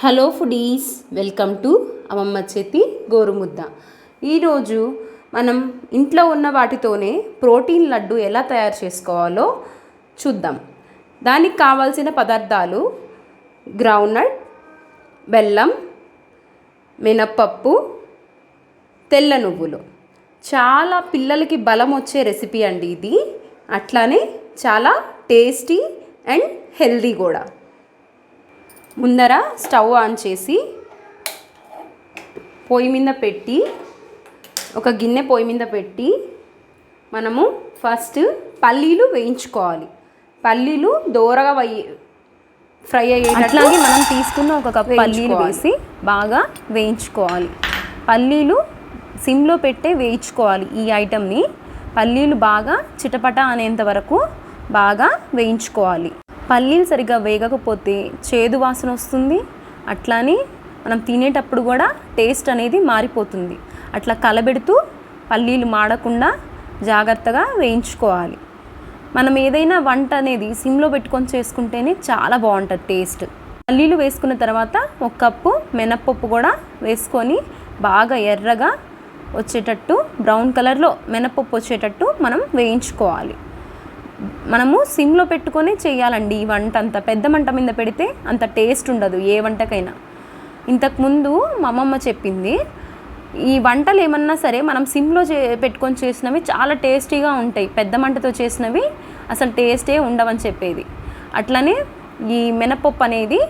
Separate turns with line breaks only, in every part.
Hello foodies welcome to అమ్మమ్మ చేతి గోరుముద్ద. ఈరోజు మనం ఇంట్లో ఉన్న వాటితోనే ప్రోటీన్ లడ్డు ఎలా తయారు చేసుకోవాలో చూద్దాం. దానికి కావాల్సిన పదార్థాలు గ్రౌండ్నట్ బెల్లం మినప్పప్పు తెల్ల నువ్వులు. చాలా పిల్లలకి బలం వచ్చే రెసిపీ అండి ఇది. అట్లానే చాలా టేస్టీ అండ్ హెల్దీ కూడా. ముందర స్టవ్ ఆన్ చేసి పొయ్యి మీద పెట్టి ఒక గిన్నె పొయ్యి మీద పెట్టి మనము ఫస్ట్ పల్లీలు వేయించుకోవాలి. పల్లీలు దోరగా వయ్యి ఫ్రై అయ్యేటట్లు
అట్లాగే మనం తీసుకున్న ఒక కప్ పల్లీలు. వేసి బాగా వేయించుకోవాలి. పల్లీలు సిమ్లో పెట్టే వేయించుకోవాలి ఈ ఐటమ్ని పల్లీలు బాగా చిటపట అనేంత వరకు బాగా వేయించుకోవాలి. పల్లీలు సరిగ్గా వేగకపోతే చేదు వాసన వస్తుంది. అట్లానే మనం తినేటప్పుడు కూడా టేస్ట్ అనేది మారిపోతుంది. అట్లా కలబెడుతూ పల్లీలు మాడకుండా జాగ్రత్తగా వేయించుకోవాలి. మనం ఏదైనా వంట అనేది సిమ్లో పెట్టుకొని చేసుకుంటేనే చాలా బాగుంటుంది టేస్ట్. పల్లీలు వేసుకున్న తర్వాత ఒక కప్పు మినప్పప్పు కూడా వేసుకొని బాగా ఎర్రగా వచ్చేటట్టు బ్రౌన్ కలర్లో మినప్పప్పు వచ్చేటట్టు మనం వేయించుకోవాలి. మనము సిమ్లో పెట్టుకొని చేయాలండి ఈ వంట అంత. పెద్ద మంట మీద పెడితే అంత టేస్ట్ ఉండదు ఏ వంటకైనా. ఇంతకుముందు మా అమ్మమ్మ చెప్పింది ఈ వంటలు ఏమన్నా సరే మనం సిమ్లో చే పెట్టుకొని చేసినవి చాలా టేస్టీగా ఉంటాయి. పెద్ద మంటతో చేసినవి అసలు టేస్టే ఉండవని చెప్పేది. అట్లనే ఈ మినపప్పు అనేది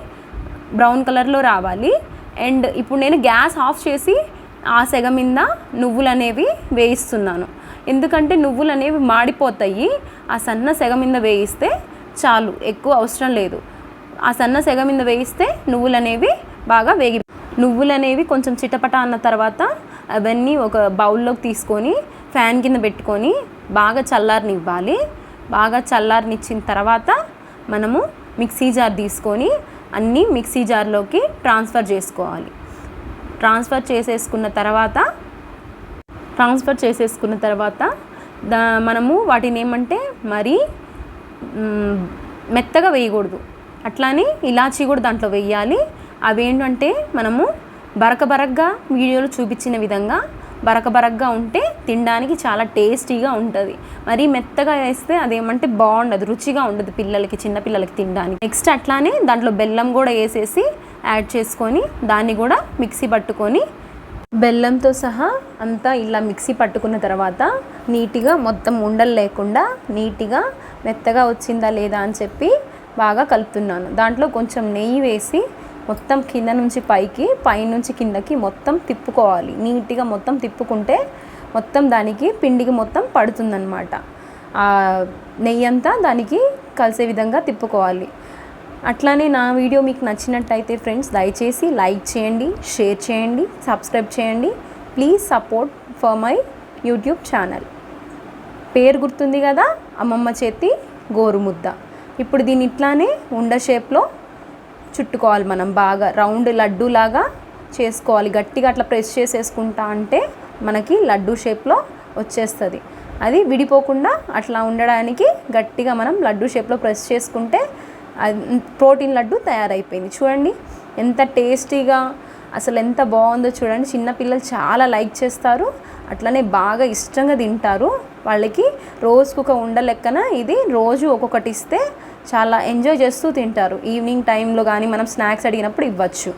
బ్రౌన్ కలర్లో రావాలి. అండ్ ఇప్పుడు నేను గ్యాస్ ఆఫ్ చేసి ఆ సెగ మీద నువ్వులు అనేవి వేయిస్తున్నాను. ఎందుకంటే నువ్వులు అనేవి మాడిపోతాయి. ఆ సన్న సెగ మీద వేయిస్తే చాలు ఎక్కువ అవసరం లేదు. ఆ సన్న సెగ మీద వేయిస్తే నువ్వులు అనేవి బాగా వేగి నువ్వులు అనేవి కొంచెం చిటపట అన్న తర్వాత అవన్నీ ఒక బౌల్లోకి తీసుకొని ఫ్యాన్ కింద పెట్టుకొని బాగా చల్లారనివ్వాలి. బాగా చల్లారనిచ్చిన తర్వాత మనము మిక్సీ జార్ తీసుకొని అన్నీ మిక్సీ జార్లోకి ట్రాన్స్ఫర్ చేసుకోవాలి. ట్రాన్స్ఫర్ చేసేసుకున్న తర్వాత ట్రాన్స్ఫర్ చేసేసుకున్న తర్వాత దా మనము వాటిని ఏమంటే మరీ మెత్తగా వేయకూడదు. అట్లానే ఇలాచీ కూడా దాంట్లో వేయాలి. అవేంటంటే మనము బరక బరకగా వీడియోలో చూపించిన విధంగా బరక బరకగా ఉంటే తినడానికి చాలా టేస్టీగా ఉంటుంది. మరీ మెత్తగా వేస్తే అదేమంటే బాగుండదు రుచిగా ఉండదు పిల్లలకి చిన్నపిల్లలకి తినడానికి. నెక్స్ట్ అట్లానే దాంట్లో బెల్లం కూడా వేసేసి యాడ్ చేసుకొని దాన్ని కూడా మిక్సీ పట్టుకొని బెల్లంతో సహా అంతా ఇలా మిక్సీ పట్టుకున్న తర్వాత నీట్గా మొత్తం ఉండలు లేకుండా నీట్గా మెత్తగా వచ్చిందా లేదా అని చెప్పి బాగా కలుపుతున్నాను. దాంట్లో కొంచెం నెయ్యి వేసి మొత్తం కింద నుంచి పైకి పైనుంచి కిందకి మొత్తం తిప్పుకోవాలి. నీట్గా మొత్తం తిప్పుకుంటే మొత్తం దానికి పిండికి మొత్తం పడుతుందన్నమాట. నెయ్యి అంతా దానికి కలిసే విధంగా తిప్పుకోవాలి. అట్లానే నా వీడియో మీకు నచ్చినట్టయితే ఫ్రెండ్స్ దయచేసి లైక్ చేయండి షేర్ చేయండి సబ్స్క్రైబ్ చేయండి. Please support for my YouTube channel. పేరు గుర్తుంది కదా? అమ్మమ్మ చేతి గోరుముద్ద. ఇప్పుడు దీన్ని ఇట్లానే ఉండ షేప్లో చుట్టుకోవాలి మనం బాగా. రౌండ్ లడ్డు లాగా చేసుకోవాలి. గట్టిగా అట్లా ప్రెస్ చేసేసుకుంటా అంటే మనకి లడ్డు షేప్లో వచ్చేస్తుంది. అది విడిపోకుండా అట్లా ఉండడానికి గట్టిగా మనం లడ్డు షేప్లో ప్రెస్ చేసుకుంటే ప్రోటీన్ లడ్డు తయారైపోయింది. చూడండి ఎంత టేస్టీగా అసలు ఎంత బాగుందో చూడండి. చిన్నపిల్లలు చాలా లైక్ చేస్తారు. అట్లనే బాగా ఇష్టంగా తింటారు. వాళ్ళకి రోజుకు ఒక ఉండ లెక్కన ఇది రోజు ఒక్కొక్కటి ఇస్తే చాలా ఎంజాయ్ చేస్తూ తింటారు. ఈవినింగ్ టైంలో కానీ మనం స్నాక్స్ అడిగినప్పుడు ఇవ్వచ్చు.